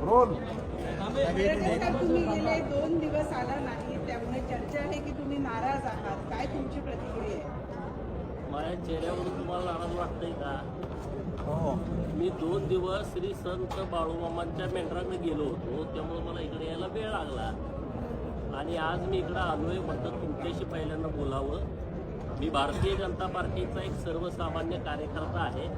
Role. खरं तुम्ही गेले दोन दिवस आला नाही त्यामुळे चर्चा आहे की तुम्ही नाराज आहात. काय तुमची प्रतिक्रिया आहे? माझ्या चेहऱ्यावरून तुम्हाला नाराज वाटतंय का? हो. मी दोन दिवस श्री संत बाळूमामांच्या मेंढराकडे गेलो होतो त्यामुळे मला इकडे यायला वेळ लागला. आणि आज मी इकडं आलोय म्हटलं तुमच्याशी पहिल्यांदा बोलावं. मी भारतीय जनता पार्टीचा एक सर्वसामान्य कार्यकर्ता आहे.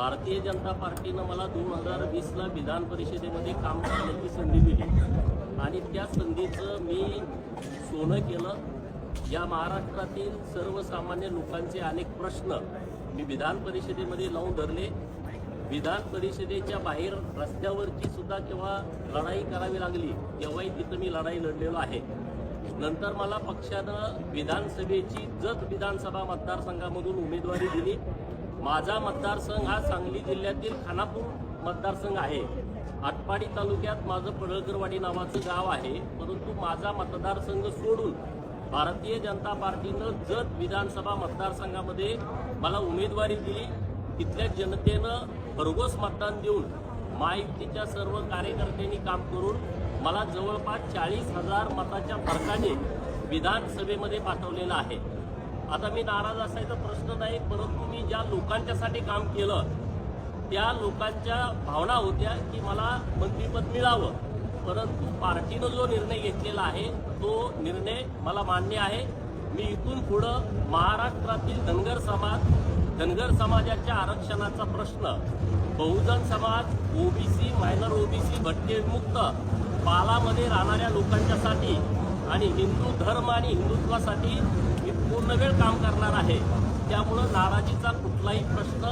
भारतीय जनता पार्टीनं मला दोन हजार वीसला विधान परिषदेमध्ये काम करण्याची संधी दिली. आणि त्या संधीचं मी सोनं केलं. या महाराष्ट्रातील सर्वसामान्य लोकांचे अनेक प्रश्न मी विधान परिषदेमध्ये लावून धरले. विधान परिषदेच्या बाहेर रस्त्यावरची सुद्धा केव्हा लढाई करावी लागली तेव्हाही तिथं मी लढाई लढलेलो आहे. नंतर मला पक्षानं विधानसभेची जत विधानसभा मतदारसंघामधून उमेदवारी दिली. माझा मतदारसंघ हा सांगली जिल्ह्यातील खानापूर मतदारसंघ आहे. आटपाडी तालुक्यात माझं पडळकरवाडी नावाचं गाव आहे. परंतु माझा मतदारसंघ सोडून भारतीय जनता पार्टीनं जत विधानसभा मतदारसंघामध्ये मला उमेदवारी दिली. तिथल्या जनतेनं भरघोस मतदान देऊन महायुतीच्या सर्व कार्यकर्त्यांनी काम करून मला जवळपास चाळीस हजार मताच्या फरकाने विधानसभेमध्ये पाठवलेलं आहे. आता मी नाराज असायचा प्रश्न नाही परंतु मी ज्या लोकांच्यासाठी काम केलं त्या लोकांच्या भावना होत्या की मला मंत्रीपद मिळावं परंतु पार्टीनं जो निर्णय घेतलेला आहे तो निर्णय मला मान्य आहे. मी इथून पुढं महाराष्ट्रातील धनगर समाज धनगर समाजाच्या आरक्षणाचा प्रश्न Bahujan Samaj OBC minor OBC मुक्त पालामध्ये राहणाऱ्या लोकांच्यासाठी आणि हिंदू धर्म आणि हिंदुत्वासाठी मी पूर्ण वेळ काम करणार आहे. त्यामुळं नाराजीचा कुठलाही प्रश्न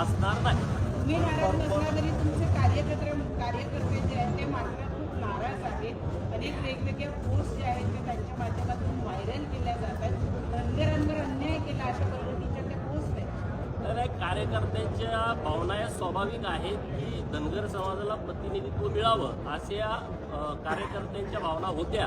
असणार नाही. तुम्ही नाराज नसला तरी तुमचे कार्यकर्ते कार्यकर्ते जे आहेत ते मात्र खूप नाराज आहेत. अनेक वेगवेगळ्या पोस्ट जे आहेत ते त्यांच्या माध्यमातून व्हायरल केल्या जातात. रंगरंग अन्याय केला अशा पद्धतीच्या त्या पोस्ट आहेत तर एक कार्यकर्त्यांच्या भावना या स्वाभाविक आहेत की धनगर समाजाला प्रतिनिधित्व मिळावं अशा कार्यकर्त्यांच्या भावना होत्या.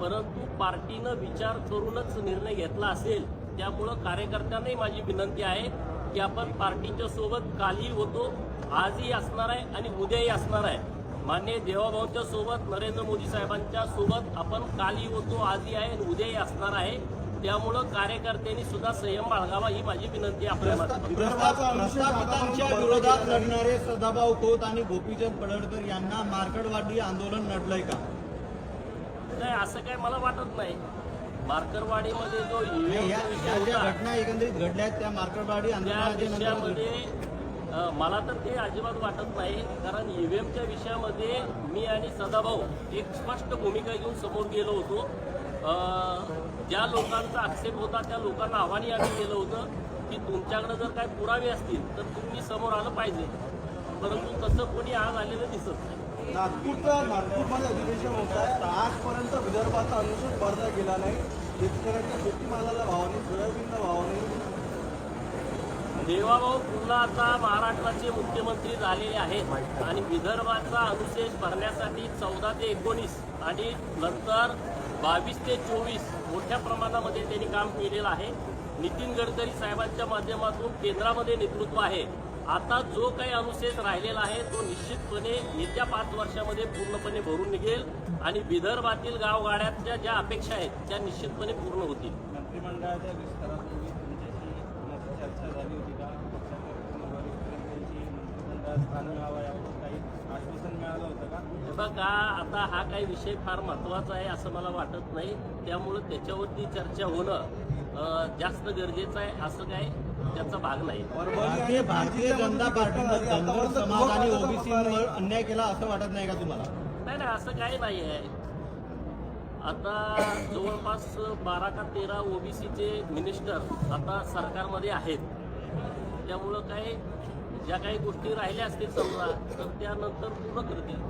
परंतु पार्टीनं विचार करूनच निर्णय घेतला असेल त्यामुळं कार्यकर्त्यांनाही माझी विनंती आहे की आपण पार्टीच्या सोबत कालही होतो आजही असणार आहे आणि उद्याही असणार आहे. मान्य देवाभाऊंच्या सोबत नरेंद्र मोदी साहेबांच्या सोबत आपण कालही होतो आजही आहे आणि उद्याही असणार आहे. त्यामुळं कार्यकर्त्यांनी सुद्धा संयम बाळगावा ही माझी विनंती आपल्या विरोधात लढणारे सदाभाऊ खोत आणि गोपीचंद पडळकर यांना मार्कडवाडी आंदोलन लढलंय का? नाही असं काय मला वाटत नाही. मार्करवाडीमध्ये जो घटना एकंदरीत घडल्यात त्या नंतर विषयामध्ये मला तर ते अजिबात वाटत नाही कारण ईव्हीएमच्या विषयामध्ये मी आणि सदाभाऊ एक स्पष्ट भूमिका घेऊन समोर गेलो होतो. ज्या लोकांचा आक्षेप होता त्या लोकांना आव्हानही आम्ही केलं होतं की तुमच्याकडे जर काही पुरावे असतील तर तुम्ही समोर आलं पाहिजे. परंतु तसं कोणी आज आलेलं दिसत नाही. नागपूरचं नागपूरमध्ये अधिवेशन होत आहे आजपर्यंत विदर्भाचा अनुसूचित भरला गेला नाही. शेतकऱ्यांच्या शेतीमालाला भाव नाही सोयाबीनला भाव नाही देवाभाऊ पुन्हा आता महाराष्ट्राचे मुख्यमंत्री झालेले आहेत आणि विदर्भाचा अनुशेष भरण्यासाठी चौदा ते एकोणीस आणि नंतर बावीस ते चोवीस मोठ्या प्रमाणामध्ये त्यांनी काम केलेलं आहे. नितीन गडकरी साहेबांच्या माध्यमातून केंद्रामध्ये नेतृत्व आहे. आता जो काही अनुशेष राहिलेला आहे तो निश्चितपणे येत्या पाच वर्षामध्ये पूर्णपणे भरून निघेल आणि विदर्भातील गावगाड्यातल्या ज्या अपेक्षा आहेत त्या निश्चितपणे पूर्ण होतील. मंत्रिमंडळाच्या विस्तारापूर्वी तुमच्याशी चर्चा झाली होती का? पक्षाच्या मंत्रिमंडळात स्थान आश्वासन मिळालं होतं का? हे बघा आता हा काही विषय फार महत्त्वाचा आहे असं मला वाटत नाही. त्यामुळं त्याच्यावरती चर्चा होणं अं, जास्त गरजेचं आहे असं काय त्याचा भाग नाही. भारतीय भारतीय जनता पार्टीनं धनगर समाज आणि ओबीसीवर अन्याय केला असं वाटत नाही का तुम्हाला? नाही नाही असं काही नाही आहे. आता जवळपास बारा का तेरा ओबीसीचे मिनिस्टर आता सरकारमध्ये आहेत. त्यामुळं काही ज्या काही गोष्टी राहिल्या असतील समजा तर त्यानंतर पूर्ण करतील.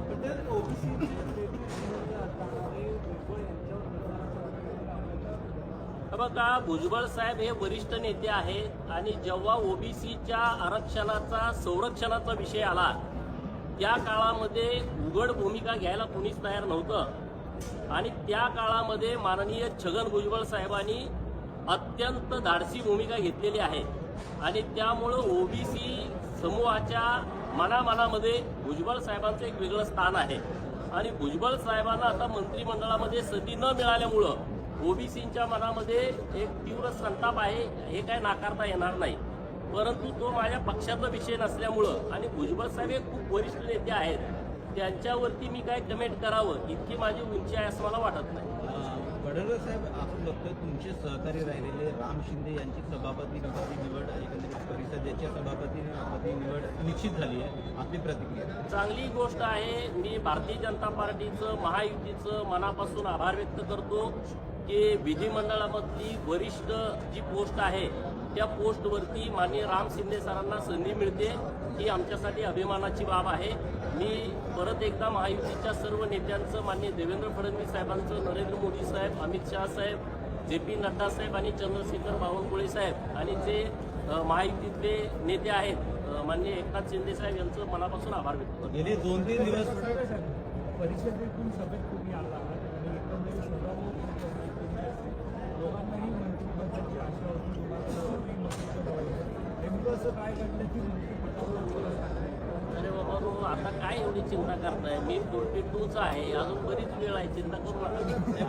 बघा भुजबळ साहेब हे वरिष्ठ नेते आहेत आणि जेव्हा ओबीसीच्या आरक्षणाचा संरक्षणाचा विषय आला त्या काळामध्ये उघड भूमिका घ्यायला कोणीच तयार नव्हतं. आणि त्या काळामध्ये माननीय छगन भुजबळ साहेबांनी अत्यंत धाडसी भूमिका घेतलेली आहे. आणि त्यामुळं ओबीसी समूहाच्या मनामनामध्ये भुजबळ साहेबांचं एक वेगळं स्थान आहे. आणि भुजबळ साहेबांना आता मंत्रिमंडळामध्ये संधी न मिळाल्यामुळं ओबीसींच्या मनामध्ये एक तीव्र संताप आहे हे काय नाकारता येणार नाही. परंतु तो माझ्या पक्षाचा विषय नसल्यामुळं आणि भुजबळ साहेब हे खूप वरिष्ठ नेते आहेत त्यांच्यावरती मी काय कमेंट करावं इतकी माझी उंची आहे असं मला वाटत नाही. पडळकर साहेब आपण बघतोय तुमचे सहकारी राहिलेले राम शिंदे यांची सभापती पदी निवड एकंदरीत परिषदेच्या सभापती पदी निवड निश्चित झाली आहे. आपली प्रतिक्रिया? चांगली गोष्ट आहे मी भारतीय जनता पार्टीचं महायुतीचं मनापासून आभार व्यक्त करतो की विधिमंडळामधली वरिष्ठ जी पोस्ट आहे त्या पोस्टवरती माननीय राम शिंदे सरांना संधी मिळते. ही आमच्यासाठी अभिमानाची बाब आहे मी परत एकदा महायुतीच्या सर्व नेत्यांचं माननीय देवेंद्र फडणवीस साहेबांचं नरेंद्र मोदी साहेब अमित शहा साहेब जे पी नड्डा साहेब आणि चंद्रशेखर बावनकुळे साहेब आणि जे महायुतीतले नेते आहेत अ, माननीय एकनाथ शिंदे साहेब यांचं मनापासून आभार व्यक्त करतो गेले दोन तीन दिवस परिषदेतून सभेत तुम्ही आला मंत्रिपदाची आशा होती तुम्हाला नेमकं असं काय घडलं की? अरे बाबा नो, आता काय एवढी चिंता करताय? मी फोर्टी टूचा आहे. अजून बरीच वेळ आहे. चिंता करू नका.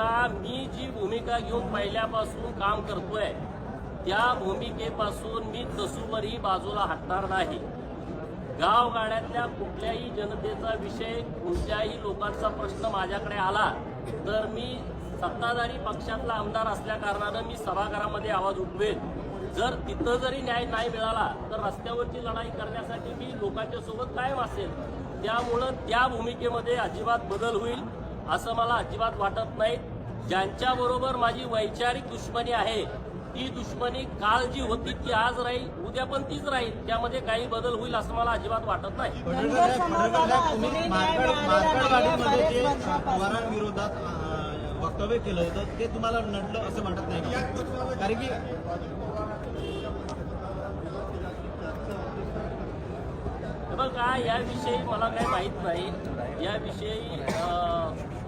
हे मी जी भूमिका घेऊन पहिल्यापासून काम करतोय त्या भूमिकेपासून मी तसूवरही बाजूला हटणार नाही. गावगाड्यातल्या कुठल्याही जनतेचा विषय कोणत्याही लोकांचा प्रश्न माझ्याकडे आला तर मी सत्ताधारी पक्षातला आमदार असल्या कारणानं मी सभागृहामध्ये आवाज उठवेन जर तिथं जरी न्याय नाही मिळाला तर रस्त्यावरची लढाई करण्यासाठी मी लोकांच्या सोबत कायम असेल. त्यामुळं त्या भूमिकेमध्ये अजिबात बदल होईल. असं मला अजिबात वाटत नाही. ज्यांच्याबरोबर माझी वैचारिक दुश्मनी आहे ती दुश्मनी काल जी होती ती आज राहील उद्या पण तीच राहील. त्यामध्ये काही बदल होईल असं मला अजिबात वाटत नाही. अं, वक्तव्य केलं होतं. ते तुम्हाला नडलं असं वाटत नाही? कारण की बघा याविषयी मला काही माहीत नाही. याविषयी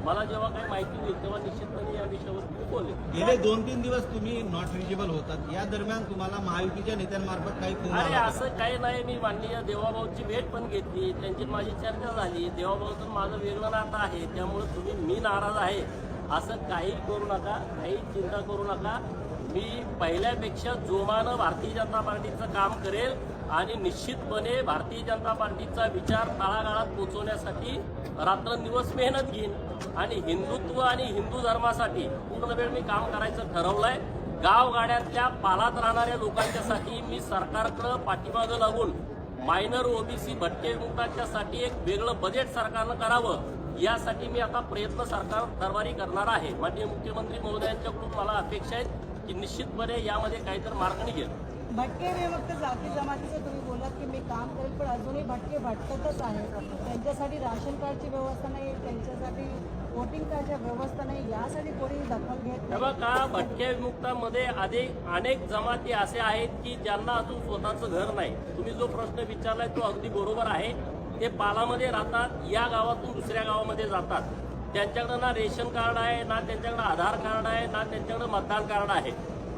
मला जेव्हा काही माहिती होईल तेव्हा निश्चितपणे या विषयावर मी बोलेन. गेले दोन तीन दिवस तुम्ही नॉट रिजेबल होतात. या दरम्यान तुम्हाला महायुतीच्या नेत्यांमार्फत काही फोन अरे आला? असं काही नाही. मी माननीय देवाभाऊची भेट पण घेतली. त्यांची माझी चर्चा झाली. देवाभाऊचं माझं वेगळं नातं आहे. त्यामुळे तुम्ही मी नाराज आहे. असं काही करू नका. काही चिंता करू नका. मी पहिल्यापेक्षा जोमानं भारतीय जनता पार्टीचं काम करेल. आणि निश्चितपणे भारतीय जनता पार्टीचा विचार तळागाळात पोचवण्यासाठी रात्रंदिवस मेहनत घेईन आणि हिंदुत्व आणि हिंदू धर्मासाठी पूर्ण वेळ मी काम करायचं ठरवलंय. गावगाड्यातल्या पालात राहणाऱ्या लोकांच्यासाठी मी सरकारकडं पाठीमागं लागून मायनर ओबीसी भटके विमुक्तांच्यासाठी एक वेगळं बजेट सरकारनं करावं यासाठी मी आता प्रयत्न सरकार दरबारी करणार आहे. माननीय मुख्यमंत्री महोदयांच्याकडून मला अपेक्षा आहेत की निश्चितपणे यामध्ये काहीतरी मार्ग निघेल. भटके विमुक्त जाती जमातीचं तुम्ही बोलत की मी काम करेल पण अजूनही भटके भटकतच आहे. त्यांच्यासाठी राशन कार्डची व्यवस्था नाही त्यांच्यासाठी वोटिंग कार्डची व्यवस्था नाही यासाठी कोणी दखल घेत हे नाही भटक्या विमुक्तामध्ये अधिक अनेक जमाती असे आहेत की ज्यांना अजून स्वतःचं घर नाही. तुम्ही जो प्रश्न विचारलाय तो अगदी बरोबर आहे. ते पालामध्ये राहतात या गावातून दुसऱ्या गावामध्ये जातात. त्यांच्याकडं ना रेशन कार्ड आहे ना त्यांच्याकडं आधार कार्ड आहे ना त्यांच्याकडं मतदान कार्ड आहे.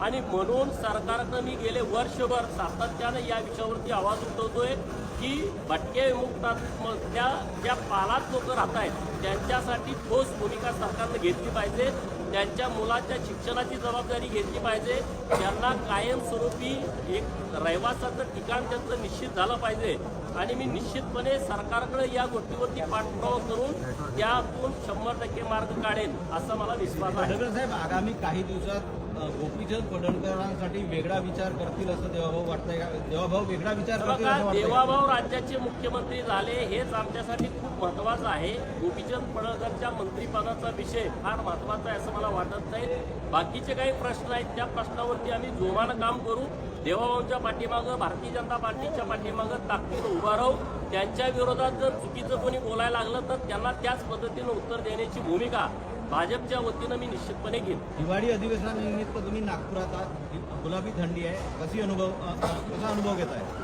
आणि म्हणून सरकारनं मी गेले वर्षभर सातत्यानं या विषयावरती आवाज उठवतोय की भटके विमुक्तांमधल्या ज्या पालात लोक राहत आहेत त्यांच्यासाठी ठोस भूमिका सरकारनं घेतली पाहिजे. त्यांच्या मुलाच्या शिक्षणाची जबाबदारी घेतली पाहिजे. त्यांना कायमस्वरूपी एक रहिवासाचं ठिकाण त्यांचं निश्चित झालं पाहिजे. आणि मी निश्चितपणे सरकारकडे या गोष्टीवरती पाठपुरावा करून त्यातून शंभर टक्के मार्ग काढेन असा मला विश्वास आहे. साहेब आगामी काही दिवसात गोपीचंद पडळकरांसाठी वेगळा विचार करतील असं देवाभाऊ वाटतंय का? देवाभाऊ वेगळा विचार करतील? देवाभाऊ राज्याचे मुख्यमंत्री झाले हेच आमच्यासाठी खूप महत्वाचं आहे. गोपीचंद पडळकरच्या मंत्रिपदाचा विषय फार महत्त्वाचा आहे असं मला वाटत नाही. बाकीचे काही प्रश्न आहेत त्या प्रश्नावरती आम्ही जोमानं काम करू. देवाभाऊंच्या पाठीमागं भारतीय जनता पार्टीच्या पाठीमागं ताकदीनं उभा राहू त्यांच्या विरोधात जर चुकीचं कोणी बोलायला लागलं तर त्यांना त्याच पद्धतीनं उत्तर देण्याची भूमिका भाजपच्या वतीनं मी निश्चितपणे घेईन. दिवाळी अधिवेशनानिमित्त तुम्ही नागपुरात आहात. गुलाबी थंडी आहे. कशी अनुभव कसा अनुभव घेत आहे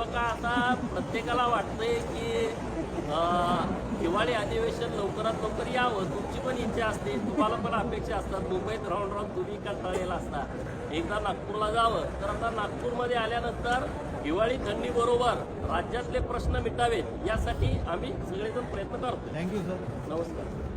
बघा आता प्रत्येकाला वाटतंय की अं, हिवाळी अधिवेशन लवकरात लवकर यावं. तुमची पण इच्छा असते तुम्हाला पण अपेक्षा असतात. मुंबईत राहून राहून तुम्ही कंटाळलेला असता? एकदा नागपूरला जावं. तर आता नागपूरमध्ये आल्यानंतर हिवाळी थंडी बरोबर राज्यातले प्रश्न मिटावेत यासाठी आम्ही सगळेजण प्रयत्न करतो. थँक्यू सर नमस्कार.